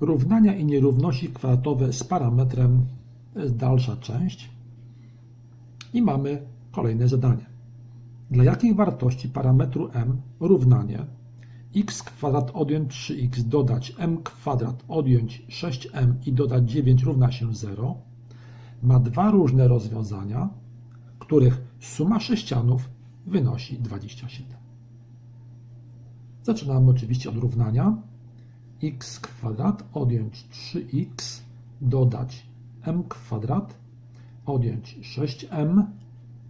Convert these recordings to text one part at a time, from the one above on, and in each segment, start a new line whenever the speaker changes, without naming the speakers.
Równania i nierówności kwadratowe z parametrem to jest dalsza część. I mamy kolejne zadanie. Dla jakich wartości parametru m równanie x kwadrat odjąć 3x dodać m kwadrat odjąć 6m i dodać 9 równa się 0 ma dwa różne rozwiązania, których suma sześcianów wynosi 27. Zaczynamy oczywiście od równania x kwadrat odjąć 3x dodać m kwadrat odjąć 6m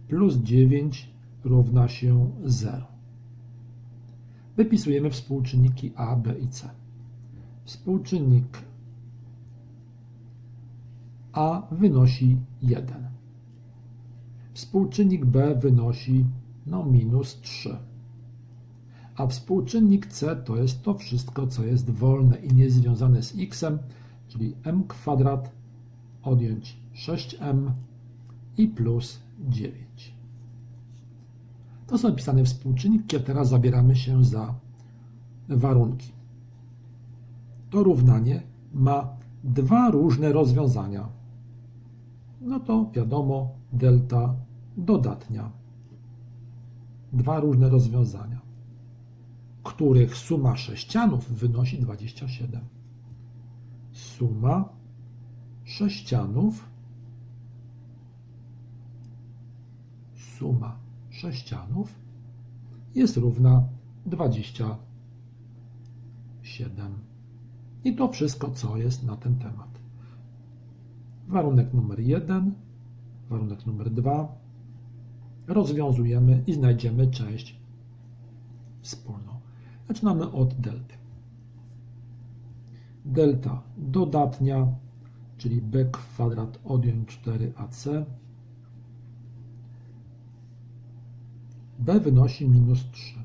plus 9 równa się 0. Wypisujemy współczynniki a, b i c. Współczynnik a wynosi 1. Współczynnik b wynosi no minus 3. A współczynnik c to jest to wszystko, co jest wolne i niezwiązane z x, czyli m kwadrat odjąć 6m i plus 9. To są pisane współczynniki, a teraz zabieramy się za warunki. To równanie ma dwa różne rozwiązania. No to wiadomo, delta dodatnia. Dwa różne rozwiązania, których suma sześcianów wynosi 27. Suma sześcianów suma sześcianów jest równa 27. I to wszystko, co jest na ten temat. Warunek numer 1, warunek numer 2. Rozwiązujemy i znajdziemy część wspólną. Zaczynamy od delty. Delta dodatnia, czyli b kwadrat odjąć 4ac b wynosi minus 3.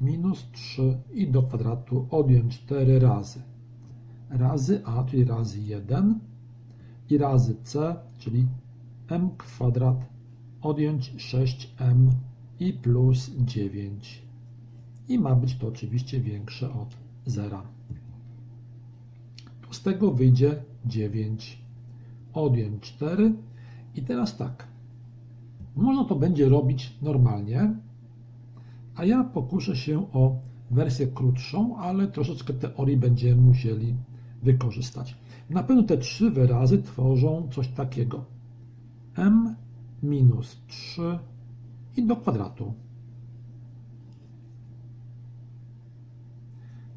Minus 3 i do kwadratu odjąć 4 razy. Razy a, czyli razy 1 i razy c, czyli m kwadrat odjąć 6m i plus 9. I ma być to oczywiście większe od 0. Z tego wyjdzie 9. Odjąć 4. I teraz tak. Można to będzie robić normalnie, a ja pokuszę się o wersję krótszą, ale troszeczkę teorii będziemy musieli wykorzystać. Na pewno te trzy wyrazy tworzą coś takiego. m minus 3 i do kwadratu.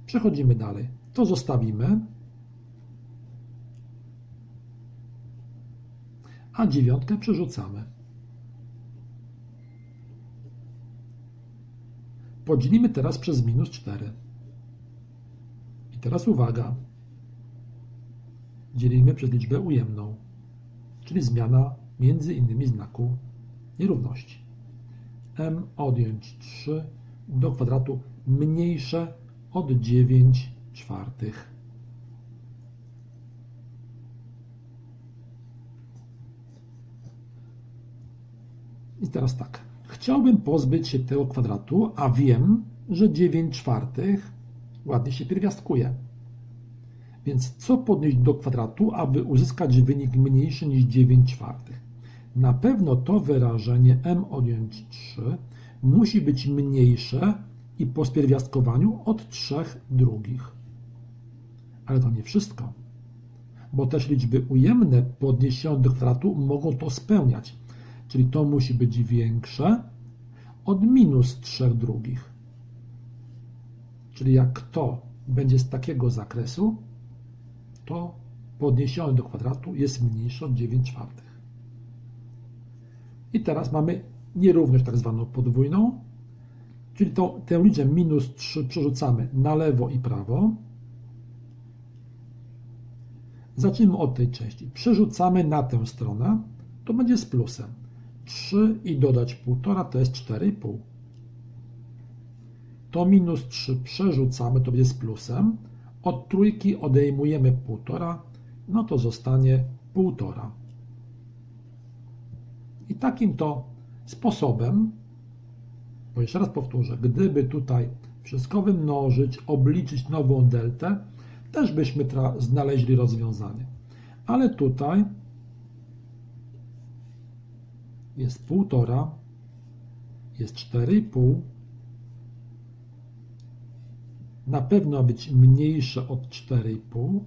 Przechodzimy dalej. To zostawimy. A dziewiątkę przerzucamy. Podzielimy teraz przez minus 4. I teraz uwaga. Dzielimy przez liczbę ujemną, czyli zmiana między innymi znaku nierówności. m odjąć 3 do kwadratu mniejsze od 9 czwartych. I teraz tak. Chciałbym pozbyć się tego kwadratu, a wiem, że 9 czwartych ładnie się pierwiastkuje. Więc co podnieść do kwadratu, aby uzyskać wynik mniejszy niż 9 czwartych? Na pewno to wyrażenie m odjąć 3 musi być mniejsze i po spierwiastkowaniu od 3 drugich. Ale to nie wszystko, bo też liczby ujemne podniesione do kwadratu mogą to spełniać czyli to musi być większe od minus 3 drugich. Czyli jak to będzie z takiego zakresu, to podniesione do kwadratu jest mniejsze od 9 czwartych. I teraz mamy nierówność tak zwaną podwójną, czyli to, tę liczbę minus 3 przerzucamy na lewo i prawo. Zacznijmy od tej części. Przerzucamy na tę stronę, to będzie z plusem. 3 i dodać 1,5 to jest 4,5. To minus 3 przerzucamy, to będzie z plusem. Od trójki odejmujemy 1,5, no to zostanie 1,5. I takim to sposobem, bo jeszcze raz powtórzę, gdyby tutaj wszystko wymnożyć, obliczyć nową deltę, też byśmy znaleźli rozwiązanie. Ale tutaj jest półtora, jest 4,5. Na pewno być mniejsze od 4,5.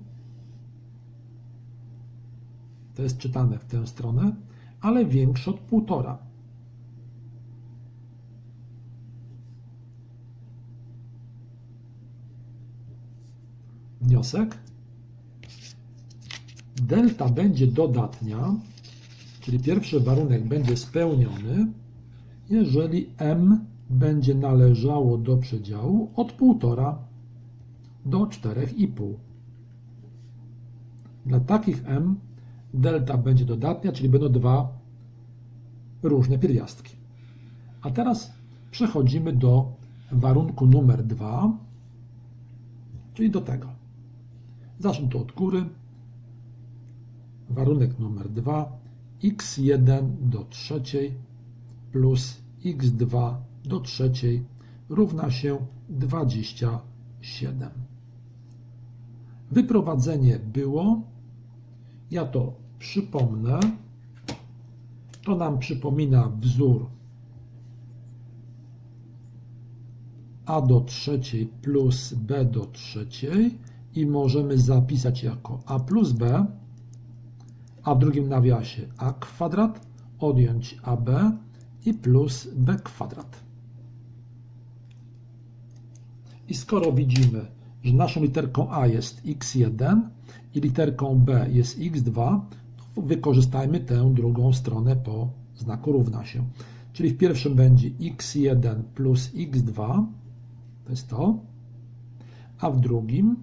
To jest czytane w tę stronę, ale większe od 1,5. Wniosek. Delta będzie dodatnia, czyli pierwszy warunek będzie spełniony, jeżeli m będzie należało do przedziału od 1,5 do 4,5. Dla takich m delta będzie dodatnia, czyli będą dwa różne pierwiastki. A teraz przechodzimy do warunku numer 2, czyli do tego. Zacznę tu od góry. Warunek numer 2 x1 do trzeciej plus x2 do trzeciej równa się 27. Wyprowadzenie było, ja to przypomnę, to nam przypomina wzór a do trzeciej plus b do trzeciej i możemy zapisać jako a plus b, a w drugim nawiasie a kwadrat, odjąć ab i plus b kwadrat. I skoro widzimy, że naszą literką a jest x1 i literką b jest x2, to wykorzystajmy tę drugą stronę po znaku równa się. Czyli w pierwszym będzie x1 plus x2, to jest to, a w drugim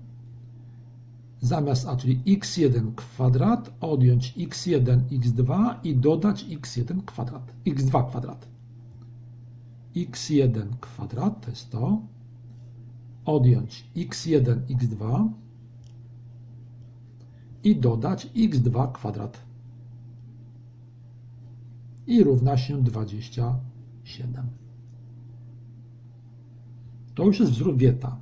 zamiast a, czyli x1 kwadrat, odjąć x1, x2 i dodać x1 kwadrat, x2 kwadrat. x1 kwadrat to jest to, odjąć x1, x2 i dodać x2 kwadrat. I równa się 27. To już jest wzór Wieta,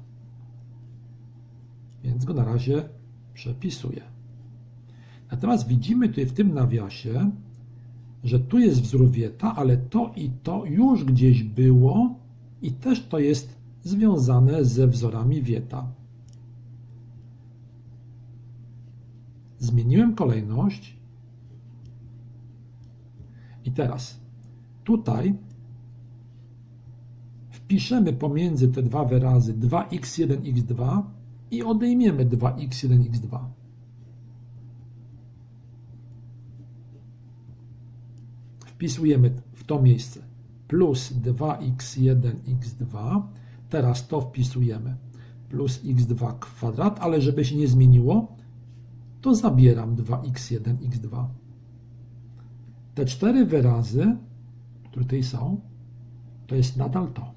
więc go na razie przepisuję. Natomiast widzimy tutaj w tym nawiasie, że tu jest wzór Wieta, ale to i to już gdzieś było i też to jest związane ze wzorami Wieta. Zmieniłem kolejność i teraz tutaj wpiszemy pomiędzy te dwa wyrazy 2x1, x2 i odejmiemy 2x1, x2. Wpisujemy w to miejsce plus 2x1, x2. Teraz to wpisujemy plus x2 kwadrat, ale żeby się nie zmieniło, to zabieram 2x1, x2. Te cztery wyrazy, które tutaj są, to jest nadal to.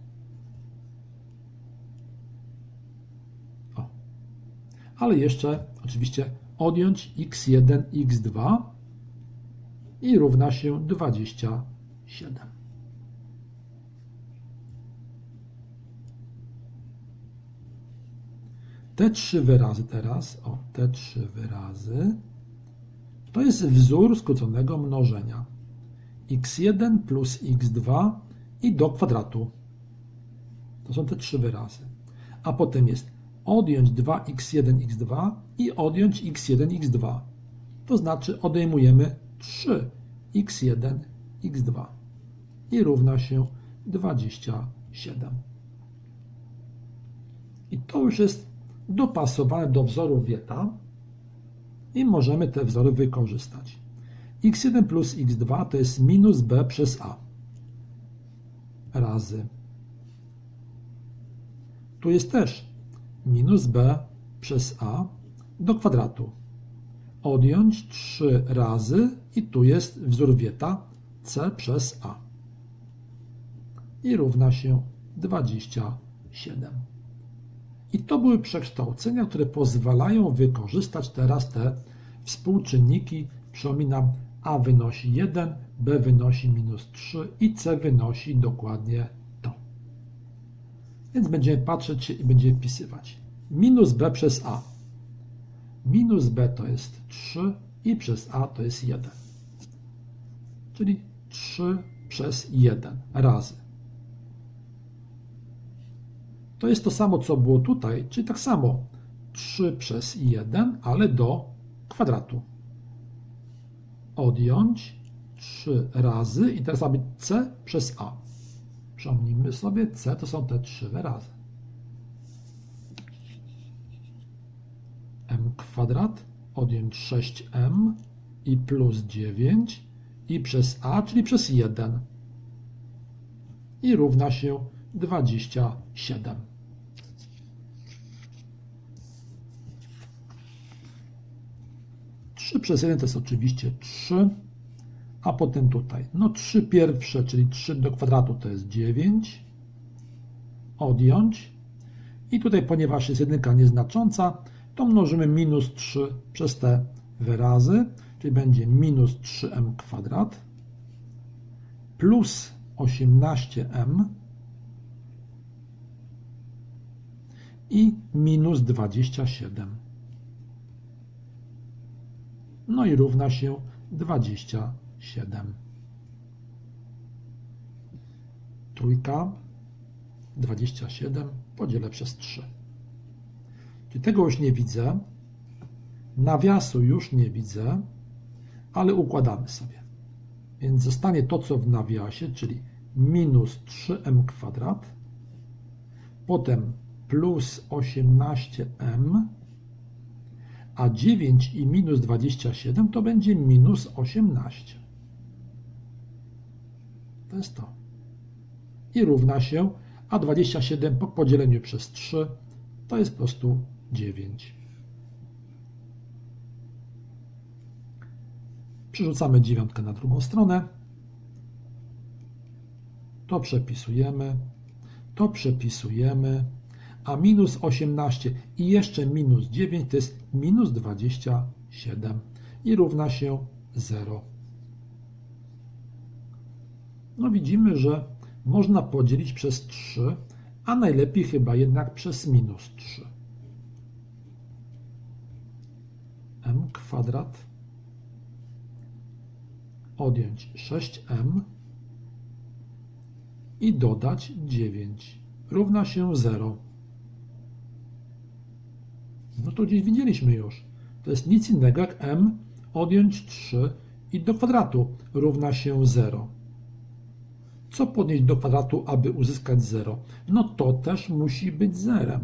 Ale jeszcze oczywiście odjąć x1, x2 i równa się 27. Te trzy wyrazy teraz, o, te trzy wyrazy, to jest wzór skróconego mnożenia. x1 plus x2 i do kwadratu. To są te trzy wyrazy. A potem jest odjąć 2x1, x2 i odjąć x1, x2. To znaczy odejmujemy 3x1, x2 i równa się 27. I to już jest dopasowane do wzoru Wieta i możemy te wzory wykorzystać. x1 plus x2 to jest minus b przez a razy. Tu jest też minus b przez a do kwadratu. Odjąć 3 razy i tu jest wzór Wieta c przez a. I równa się 27. I to były przekształcenia, które pozwalają wykorzystać teraz te współczynniki. Przypominam, a wynosi 1, b wynosi minus 3 i c wynosi dokładnie to. Więc będziemy patrzeć i będziemy wpisywać. Minus b przez a. minus b to jest 3 i przez a to jest 1. Czyli 3 przez 1 razy. To jest to samo, co było tutaj, czyli tak samo 3 przez 1, ale do kwadratu. Odjąć 3 razy i teraz ma być c przez a. Przypomnijmy sobie, c to są te trzy wyrazy. m kwadrat odjąć 6m i plus 9 i przez a, czyli przez 1 i równa się 27. Trzy przez 1 to jest oczywiście 3, a potem tutaj. No 3 pierwsze, czyli 3 do kwadratu to jest 9. Odjąć. I tutaj, ponieważ jest jedynka nieznacząca, to mnożymy minus 3 przez te wyrazy, czyli będzie minus 3m kwadrat plus 18m i minus 27. No i równa się 27. Trójka 27 podzielę przez 3. Czyli tego już nie widzę, nawiasu już nie widzę, ale układamy sobie. Więc zostanie to, co w nawiasie, czyli minus 3m kwadrat, potem plus 18m, a 9 i minus 27 to będzie minus 18. To jest to. I równa się, a 27 po podzieleniu przez 3 to jest po prostu 9. Przerzucamy dziewiątkę na drugą stronę. To przepisujemy. To przepisujemy. A minus 18 i jeszcze minus 9 to jest minus 27 i równa się 0. No widzimy, że można podzielić przez 3, a najlepiej chyba jednak przez minus 3. m kwadrat odjąć 6m i dodać 9 równa się 0. No to gdzieś widzieliśmy już. To jest nic innego jak m odjąć 3 i do kwadratu równa się 0. Co podnieść do kwadratu, aby uzyskać 0? No to też musi być zerem.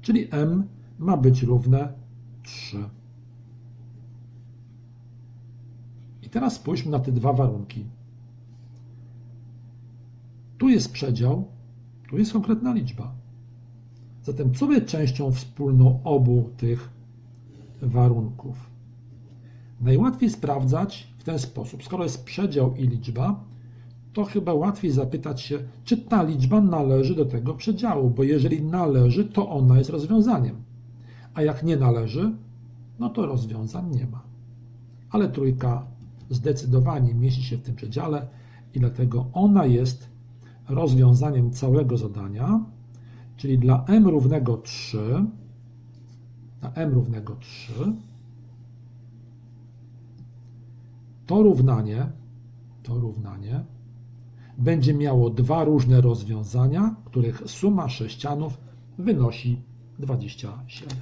Czyli m ma być równe 3. I teraz spójrzmy na te dwa warunki. Tu jest przedział, tu jest konkretna liczba. Zatem co będzie częścią wspólną obu tych warunków? Najłatwiej sprawdzać ten sposób. Skoro jest przedział i liczba, to chyba łatwiej zapytać się, czy ta liczba należy do tego przedziału, bo jeżeli należy, to ona jest rozwiązaniem. A jak nie należy, no to rozwiązań nie ma. Ale trójka zdecydowanie mieści się w tym przedziale i dlatego ona jest rozwiązaniem całego zadania, czyli dla m równego 3, dla m równego 3, to równanie, to równanie będzie miało dwa różne rozwiązania, których suma sześcianów wynosi 27.